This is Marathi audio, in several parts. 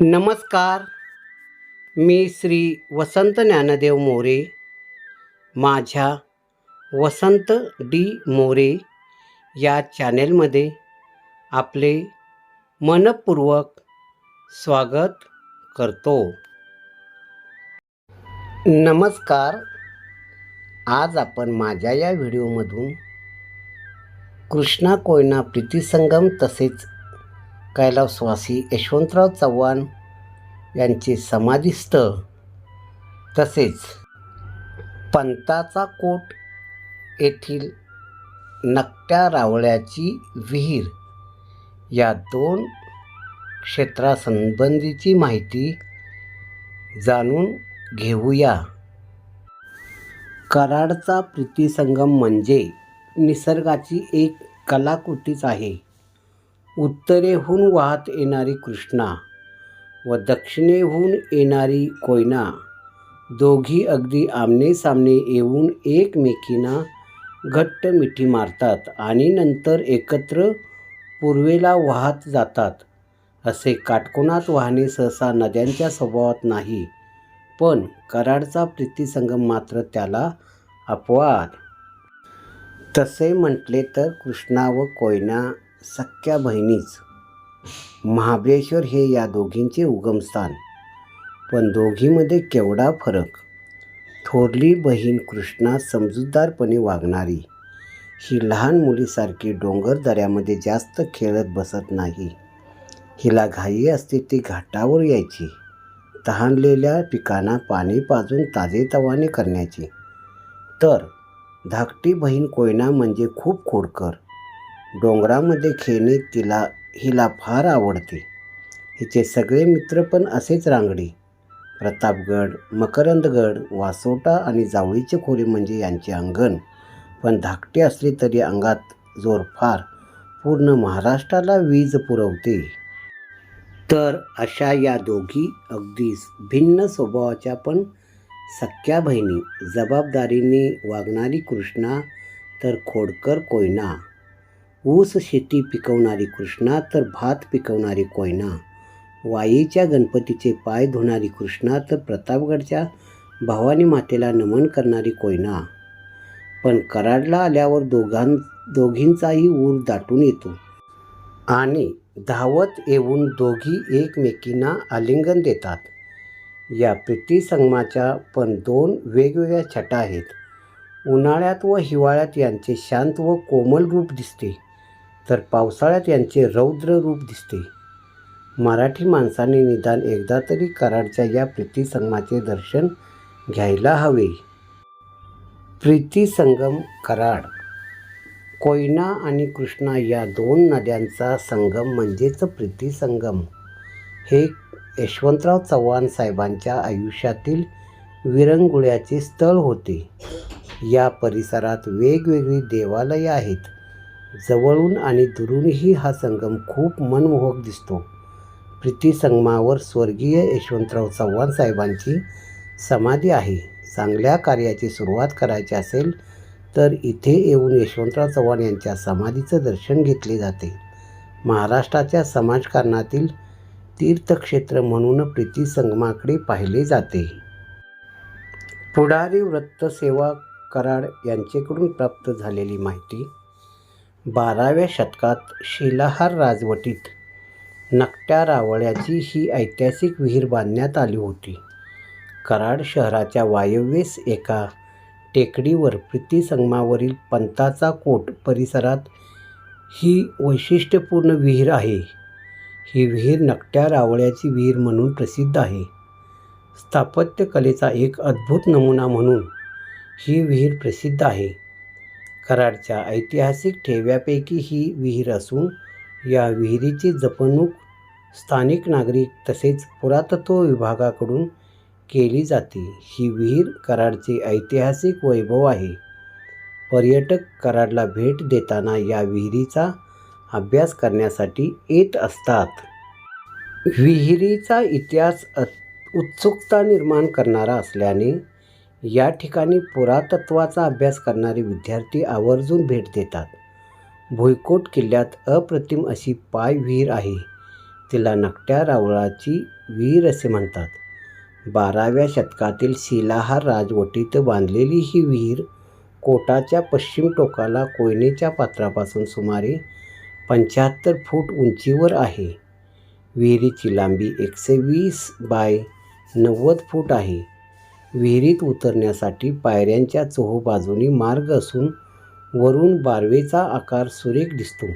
नमस्कार. मी श्री वसंत ज्ञानदेव मोरे. माझ्या वसंत डी मोरे या चॅनेलमध्ये आपले मनपूर्वक स्वागत करतो. नमस्कार. आज आपण माझ्या या व्हिडिओमधून कृष्णा कोयना प्रीतीसंगम तसेच कैलासवासी यशवंतराव चव्हाण यांचे समाधीस्थळ तसेच पंताचा कोट येथील नकट्या रावळ्याची विहीर या दोन क्षेत्रासंबंधीची माहिती जाणून घेऊया. कराडचा प्रीतिसंगम म्हणजे निसर्गाची एक कलाकृतीच आहे. उत्तरेहून वाहत येणारी कृष्णा व दक्षिणेहून येणारी कोयना दोघी अगदी आमनेसामने येऊन एकमेकींना घट्ट मिठी मारतात आणि नंतर एकत्र पूर्वेला वाहत जातात. असे काटकोनात वाहणे सहसा नद्यांच्या स्वभावात नाही पण कराडचा प्रीतीसंगम मात्र त्याला अपवाद. तसे म्हटले तर कृष्णा व कोयना सख्या बहिणीच. महाबळेश्वर हे या दोघींचे उगमस्थान पण दोघीमध्ये केवढा फरक? थोरली बहीण कृष्णा समजूतदारपणे वागणारी. ही लहान मुलीसारखी डोंगर दऱ्यामध्ये जास्त खेळत बसत नाही. हिला घाई असते ती घाटावर यायची. तहानलेल्या पिकांना पाणी पाजून ताजेतवाने करण्याची. तर धाकटी बहीण कोयना म्हणजे खूप खोडकर. डोंगरामध्ये खेळणे तिला हिला फार आवडते. हिचे सगळे मित्र पण असेच रांगडी. प्रतापगड मकरंदगड वासोटा आणि जावळीचे खोरे म्हणजे यांचे अंगण. पण धाकटे असले तरी अंगात जोरफार पूर्ण महाराष्ट्राला वीज पुरवते. तर अशा या दोघी अगदीच भिन्न स्वभावाच्या पण सख्या बहिणी. जबाबदारीने वागणारी कृष्णा तर खोडकर कोयना. ऊस शेती पिकवणारी कृष्णा तर भात पिकवणारी कोयना. वाईच्या गणपतीचे पाय धुणारी कृष्णा तर प्रतापगडच्या भवानी मातेला नमन करणारी कोयना. पण कराडला आल्यावर दोघां दोघींचाही ऊर दाटून येतो. आणि धावत येऊन दोघी एकमेकींना आलिंगन देतात. या प्रीतीसंगमाच्या पण दोन वेगवेगळ्या छटा आहेत. उन्हाळ्यात व हिवाळ्यात यांचे शांत व कोमल रूप दिसते. तर पावसाळ्यात यांचे रौद्र रूप दिसते. मराठी माणसाने निदान एकदा तरी कराडच्या या प्रीतीसंगमाचे दर्शन घ्यायला हवे. प्रीतीसंगम कराड. कोयना आणि कृष्णा या दोन नद्यांचा संगम म्हणजेच प्रीतीसंगम हे यशवंतराव चव्हाण साहेबांच्या आयुष्यातील विरंगुळ्याचे स्थळ होते. या परिसरात वेगवेगळी देवालये आहेत. जवळून आणि दुरूनही हा संगम खूप मनमोहक दिसतो. प्रीती संगमावर स्वर्गीय यशवंतराव चव्हाण साहेबांची समाधी आहे. चांगल्या कार्याची सुरुवात करायची असेल तर इथे येऊन यशवंतराव चव्हाण यांच्या समाधीचं दर्शन घेतले जाते. महाराष्ट्राच्या समाजकारणातील तीर्थक्षेत्र म्हणून प्रीती संगमाकडे पाहिले जाते. पुढारी वृत्तसेवा कराड यांचेकडून प्राप्त झालेली माहिती बाराव्या शतकात शिलाहार राजवटीत नकट्या रावळ्याची ही ऐतिहासिक विहीर बांधण्यात आली होती. कराड शहराच्या वायव्येस एका टेकडीवर प्रीतीसंगमावरील पंताचा कोट परिसरात ही वैशिष्ट्यपूर्ण विहीर आहे. ही विहीर नकट्या रावळ्याची विहीर म्हणून प्रसिद्ध आहे. स्थापत्यकलेचा एक अद्भुत नमुना म्हणून ही विहीर प्रसिद्ध आहे. कराडच्या ऐतिहासिक ठेव्यापैकी ही विहीर असून या विहिरीची जपणूक स्थानिक नागरिक तसेच पुरातत्व विभागाकडून केली जाते. ही विहीर कराडचे ऐतिहासिक वैभव आहे. पर्यटक कराडला भेट देताना या विहिरीचा अभ्यास करण्यासाठी येत असतात. विहिरीचा इतिहास उत्सुकता निर्माण करणारा असल्याने या ठिकाणी पुरातत्वाचा अभ्यास करणारे विद्यार्थी आवर्जून भेट देतात. भुईकोट किल्ल्यात अप्रतिम अशी पाय विहीर आहे. तिला नकट्या रावळाची विहीर असे म्हणतात. बाराव्या शतकातील शिलाहार राजवटीत बांधलेली ही विहीर कोटाच्या पश्चिम टोकाला कोयनेच्या पात्रापासून सुमारे पंच्याहत्तर फूट उंचीवर आहे. विहिरीची लांबी एकशे वीस बाय नव्वद फूट आहे. विहिरीत उतरण्यासाठी पायऱ्यांच्या चोहोबाजूनी मार्ग असून वरून बारवेचा आकार सुरेख दिसतो.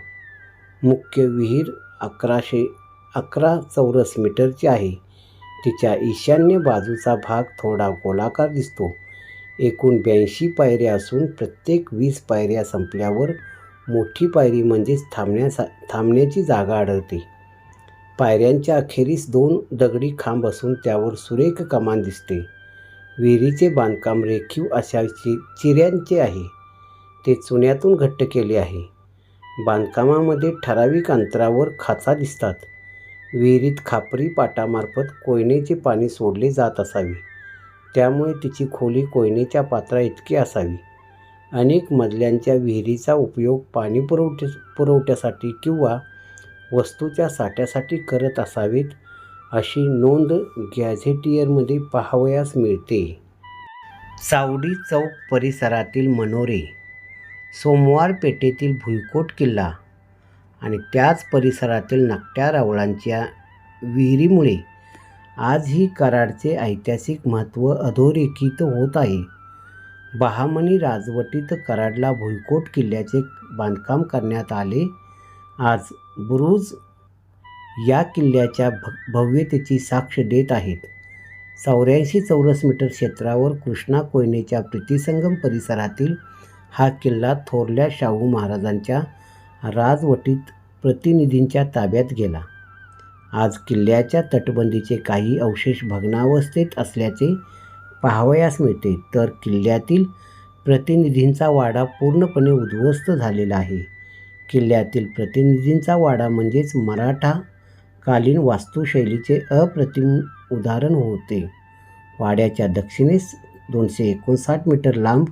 मुख्य विहीर अकराशे अकरा चौरस मीटरची आहे. तिच्या ईशान्य बाजूचा भाग थोडा गोलाकार दिसतो. एकूण ब्याऐंशी पायऱ्या असून प्रत्येक वीस पायऱ्या संपल्यावर मोठी पायरी म्हणजेच थांबण्यासा थांबण्याची जागा आढळते. पायऱ्यांच्या अखेरीस दोन दगडी खांब असून त्यावर सुरेख कमान दिसते. विहिरीचे बांधकाम रेखीव अशा चि चिऱ्यांचे आहे. ते चुन्यातून घट्ट केले आहे. बांधकामामध्ये ठराविक अंतरावर खाचा दिसतात. विहिरीत खापरी पाटामार्फत कोयनेचे पाणी सोडले जात असावे. त्यामुळे तिची खोली कोयनेच्या पात्रा इतकी असावी. अनेक मजल्यांच्या विहिरीचा उपयोग पाणी पुरवठ्या पुरवठ्यासाठी किंवा वस्तूच्या साठ्यासाठी करत असावेत अशी नोंद गॅझेटियरमध्ये पाहावयास मिळते. सावडी चौक परिसरातील मनोरे सोमवार पेठेतील भुईकोट किल्ला आणि त्याच परिसरातील नाकट्या रावळांच्या विहिरीमुळे आजही कराडचे ऐतिहासिक महत्त्व अधोरेखित होत आहे. बहामनी राजवटीत कराडला भुईकोट किल्ल्याचे बांधकाम करण्यात आले. आज बुरुज या किल्ल्याच्या भ भव्यतेची साक्ष देत आहेत. चौऱ्याऐंशी चौरस मीटर क्षेत्रावर कृष्णा कोयनेच्या प्रीतिसंगम परिसरातील हा किल्ला थोरल्या शाहू महाराजांच्या राजवटीत प्रतिनिधींच्या ताब्यात गेला. आज किल्ल्याच्या तटबंदीचे काही अवशेष भग्नावस्थेत असल्याचे पाहावयास मिळते तर किल्ल्यातील प्रतिनिधींचा वाडा पूर्णपणे उद्ध्वस्त झालेला आहे. किल्ल्यातील प्रतिनिधींचा वाडा म्हणजेच मराठा कालीन वास्तुशैलीचे अप्रतिम उदाहरण होते. वाड्याच्या दक्षिणेस दोनशे एकोणसाठ मीटर लांब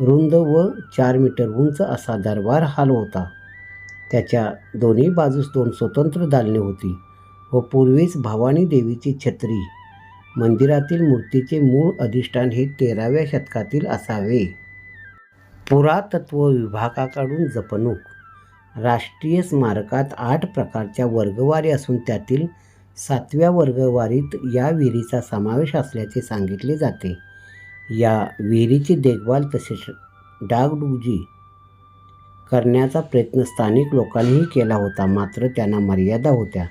रुंद व चार मीटर उंच असा दरबार हाल होता. त्याच्या दोन्ही बाजूस दोन स्वतंत्र दालने होती व पूर्वीच भवानी देवीची छत्री. मंदिरातील मूर्तीचे मूळ अधिष्ठान हे तेराव्या शतकातील असावे. पुरातत्व विभागाकडून जपणूक राष्ट्रीय स्मारकात आठ प्रकारच्या वर्गवारी असून त्यातील सातव्या वर्गवारीत या विहिरीचा समावेश असल्याचे सांगितले जाते. या विहिरीची देखभाल तसेच डागडुजी करण्याचा प्रयत्न स्थानिक लोकांनीही केला होता मात्र त्यांना मर्यादा होत्या.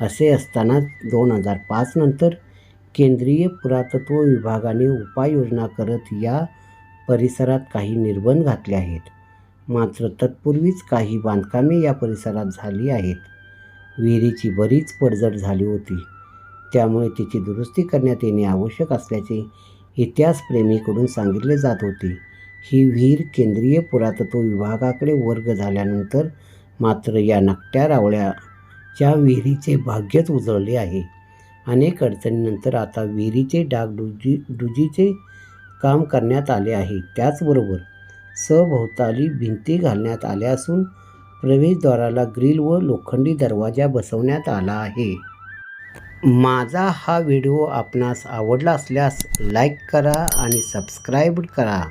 असे असताना दोन हजार पाच नंतर केंद्रीय पुरातत्व विभागाने उपाययोजना करत या परिसरात काही निर्बंध घातले आहेत. मात्र तत्पूर्वीच काही बांधकामे या परिसरात झाली आहेत. विहिरीची बरीच पडझड झाली होती. त्यामुळे तिची दुरुस्ती करण्यात येणे आवश्यक असल्याचे इतिहासप्रेमीकडून सांगितले जात होते. ही विहीर केंद्रीय पुरातत्व विभागाकडे वर्ग झाल्यानंतर मात्र या नकट्या रावळ्याच्या विहिरीचे भाग्यच उजळले आहे. अनेक अडचणींनंतर आता विहिरीचे डाग डुजी डुजीचे काम करण्यात आले आहे. त्याचबरोबर सभोवताली भिंती घालण्यात आल्या असून प्रवेशद्वाराला ग्रिल व लोखंडी दरवाजा बसवण्यात आला आहे. माझा हा व्हिडिओ आपणास आवडला असल्यास लाईक करा आणि सबस्क्राईब करा.